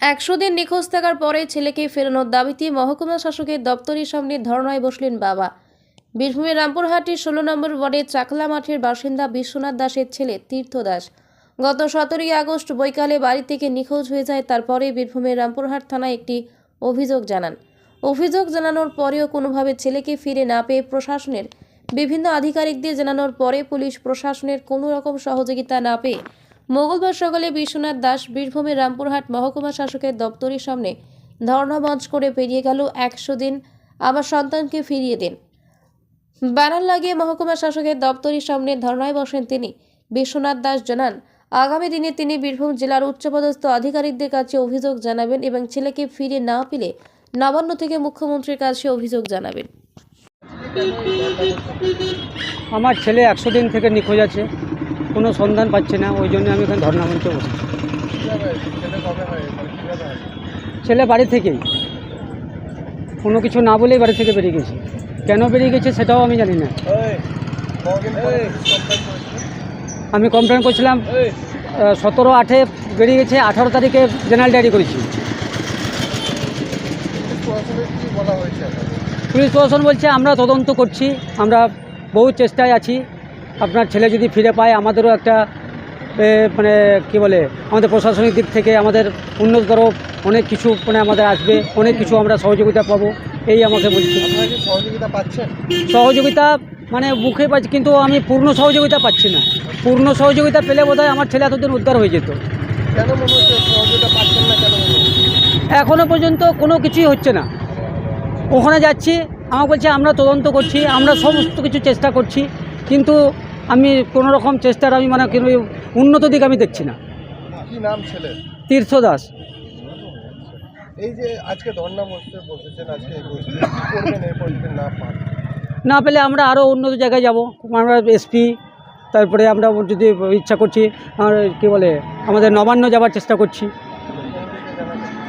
একশো দিন নিখোঁজ থাকার পরে ছেলেকে ফেরানোর দাবিতে মহকুমা শাসকের দপ্তরের সামনে ধর্নায় বসলেন বাবা। বীরভূমের রামপুরহাটের ষোলো নম্বর ওয়ার্ডের চাকলা মাঠের বাসিন্দা বিশ্বনাথ দাসের ছেলে তীর্থ দাস। গত সতেরোই আগস্ট বৈকালে বাড়ি থেকে নিখোঁজ হয়ে যায়, তারপরে বীরভূমের রামপুরহাট থানায় একটি অভিযোগ জানান। অভিযোগ জানানোর পরেও কোনোভাবে ছেলেকে ফিরে না পেয়ে প্রশাসনের বিভিন্ন আধিকারিকদের জানানোর পরে পুলিশ প্রশাসনের কোনো রকম সহযোগিতা না পেয়ে মঙ্গলবার সকালে বিশ্বনাথ দাস বীরভূমের রামপুরহাট মহকুমা শাসকের দপ্তরের সামনে ধর্ণা মঞ্চ করে পেরিয়ে গেল একশো দিন। আমার সন্তানকে ফিরিয়ে দিন। ব্যানার লাগিয়ে মহকুমা শাসকের দপ্তরের সামনে ধর্নায় বসেন তিনি। বিশ্বনাথ দাস জানান, আগামী দিনে তিনি বীরভূম জেলার উচ্চপদস্থ আধিকারিকদের কাছে অভিযোগ জানাবেন এবং ছেলেকে ফিরে না পেলে নবান্ন থেকে মুখ্যমন্ত্রীর কাছে অভিযোগ জানাবেন। আমার ছেলে একশো দিন থেকে নিখোঁজ আছে। কোনো সন্ধান পাচ্ছে না, ওই জন্য আমি এখানে ধর্ণা মঞ্চে বসেছি ছেলে বাড়ি থেকেই। কোনো কিছু না বলেই বাড়ি থেকে বেরিয়ে গেছে। কেন বেরিয়ে গেছে সেটাও আমি জানি না। আমি কমপ্লেন করছিলাম সতেরো আটে বেরিয়ে গেছে, আঠারো তারিখে জেনারেল ডায়েরি করেছি। পুলিশ প্রশাসন বলছে, আমরা তদন্ত করছি, আমরা বহু চেষ্টায় আছি। আপনার ছেলে যদি ফিরে পায় আমাদেরও একটা মানে কি বলে আমাদের প্রশাসনিক দিক থেকে আমাদের উন্নততর অনেক কিছু মানে আমাদের আসবে অনেক কিছু আমরা সহযোগিতা পাবো এই আমাকে বলছি। সহযোগিতা পাচ্ছেন? সহযোগিতা মানে মুখে পাচ্ছি কিন্তু আমি পূর্ণ সহযোগিতা পাচ্ছি না। পূর্ণ সহযোগিতা পেলে বোধহয় আমার ছেলে এতদিন উদ্ধার হয়ে যেত। এখনও পর্যন্ত কোনো কিছুই হচ্ছে না। ওখানে যাচ্ছি আমাকে বলছে আমরা তদন্ত করছি আমরা সমস্ত কিছু চেষ্টা করছি কিন্তু আমি কোনো রকম চেষ্টার আমি মানে কিন্তু উন্নত দিক আমি দেখছি না। কি নাম ছেলে তীর্থ দাস। এই যে আজকে ধর্ণা বসতে বসেছেন না পান? না পেলে আমরা আরও উন্নত জায়গায় যাব। আমরা এসপি তারপরে আমরা যদি ইচ্ছা করছি আর কী বলে আমাদের নবান্ন যাওয়ার চেষ্টা করছি।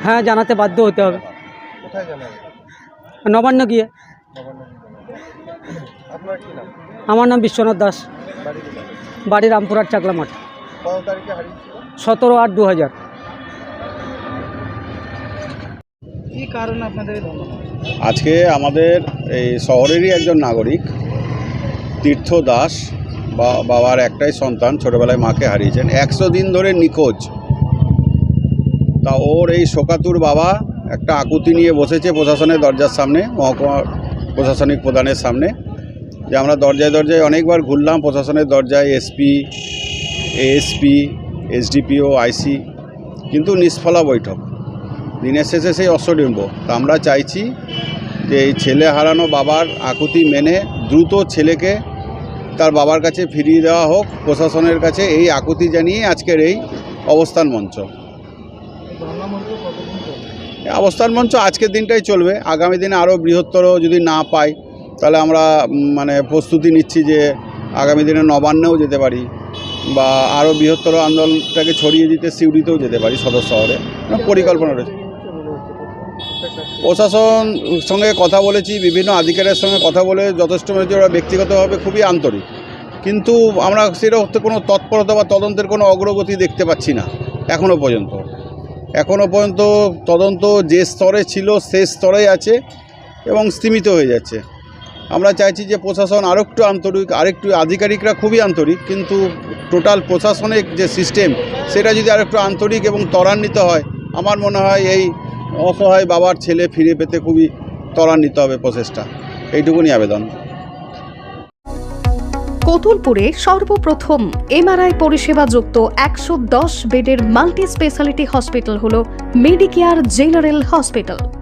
হ্যাঁ জানাতে বাধ্য হতে হবে। নবান্ন গিয়ে। আমার নাম বিশ্বনাথ দাস। বাড়ি রামপুরহাট চাকলা মাঠ সতেরো আট দু হাজার। আজকে আমাদের এই শহরেরই একজন নাগরিক তীর্থ দাস বা বাবার একটাই সন্তান ছোটবেলায় মাকে হারিয়েছেন। একশো দিন ধরে নিখোঁজ। তা ওর এই শোকাতুর বাবা একটা আকুতি নিয়ে বসেছে প্রশাসনের দরজার সামনে মহকুমা প্রশাসনিক প্রধানের সামনে। যে আমরা দরজায় দরজায় অনেকবার ঘুরলাম, প্রশাসনের দরজায়, এসপি, এএসপি, এসডিপিও, আইসি, কিন্তু নিষ্ফলা বৈঠক। দিনের শেষে সেই অশ্বডিম্ব তা আমরা চাইছি যে এই ছেলে হারানো বাবার আকুতি মেনে দ্রুত ছেলেকে তার বাবার কাছে ফিরিয়ে দেওয়া হোক, প্রশাসনের কাছে এই আকুতি জানিয়ে আজকের এই অবস্থান মঞ্চ। অবস্থান মঞ্চ আজকের দিনটাই চলবে। আগামী দিনে আরও বৃহত্তর যদি না পাই তাহলে আমরা মানে প্রস্তুতি নিচ্ছি যে আগামী দিনে নবান্নেও যেতে পারি বা আরও বৃহত্তর আন্দোলনটাকে ছড়িয়ে দিতে সিউড়িতেও যেতে পারি সদর শহরে। পরিকল্পনা রয়েছে? প্রশাসন সঙ্গে কথা বলেছি, বিভিন্ন আধিকারের সঙ্গে কথা বলে যথেষ্ট হয়েছে ওরা ব্যক্তিগতভাবে খুবই আন্তরিক। কিন্তু আমরা সেরকম কোনো তৎপরতা বা তদন্তের কোনো অগ্রগতি দেখতে পাচ্ছি না এখনও পর্যন্ত। এখনও পর্যন্ত তদন্ত যে স্তরে ছিল সে স্তরেই আছে এবং স্তীমিত হয়ে যাচ্ছে। আমরা চাইছি যে প্রশাসন আরও একটু আন্তরিক, আরেকটু আধিকারিকরা খুবই আন্তরিক, কিন্তু টোটাল প্রশাসনিক যে সিস্টেম, সেটা যদি আরেকটু আন্তরিক এবং ত্বরান্বিত হয়, আমার মনে হয় এই অসহায় বাবার ছেলে ফিরে পেতে খুবই ত্বরান্বিত হবে প্রসেসটা এইটুকুনি আবেদন। কতুলপুরে সর্বপ্রথম এমআরআই পরিষেবা যুক্ত একশো দশ বেডের মাল্টি স্পেশালিটি হসপিটাল হল মেডিকেয়ার জেনারেল হসপিটাল।